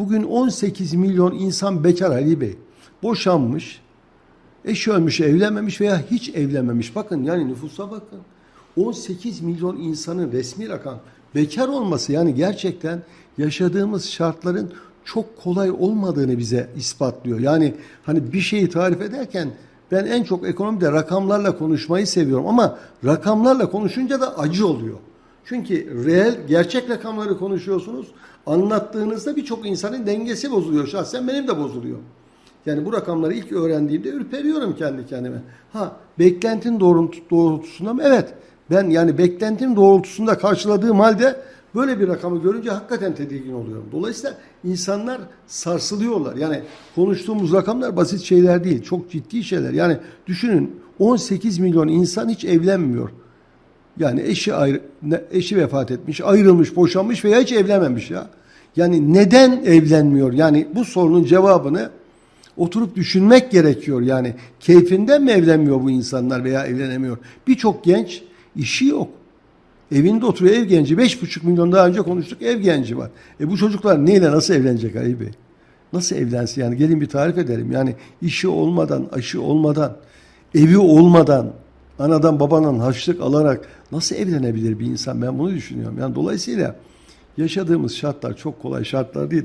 Bugün 18 milyon insan bekar Ali Bey. Boşanmış, eşi ölmüş, evlenmemiş veya hiç evlenmemiş. Bakın yani nüfusa bakın. 18 milyon insanın resmi rakam bekar olması yani gerçekten yaşadığımız şartların çok kolay olmadığını bize ispatlıyor. Yani hani bir şeyi tarif ederken ben en çok ekonomide rakamlarla konuşmayı seviyorum ama rakamlarla konuşunca da acı oluyor. Çünkü reel, gerçek rakamları konuşuyorsunuz. Anlattığınızda birçok insanın dengesi bozuluyor. Şahsen benim de bozuluyor. Yani bu rakamları ilk öğrendiğimde ürperiyorum kendi kendime. Ha beklentin doğrult- doğrultusunda mı? Evet. Ben yani beklentim doğrultusunda karşıladığım halde böyle bir rakamı görünce hakikaten tedirgin oluyorum. Dolayısıyla insanlar sarsılıyorlar. Yani konuştuğumuz rakamlar basit şeyler değil. Çok ciddi şeyler. Yani düşünün 18 milyon insan hiç evlenmiyor. Yani eşi ayrı, eşi vefat etmiş, ayrılmış, boşanmış veya hiç evlenmemiş ya. Yani neden evlenmiyor? Yani bu sorunun cevabını oturup düşünmek gerekiyor. Yani keyfinden mi evlenmiyor bu insanlar veya evlenemiyor? Birçok genç işi yok. Evinde oturuyor ev genci. 5,5 milyon daha önce konuştuk ev genci var. E bu çocuklar neyle nasıl evlenecek Ali Bey? Nasıl evlensin yani gelin bir tarif edelim. Yani işi olmadan, aşı olmadan, evi olmadan, anadan babanın harçlık alarak nasıl evlenebilir bir insan? Ben bunu düşünüyorum. Yani dolayısıyla yaşadığımız şartlar çok kolay şartlar değil.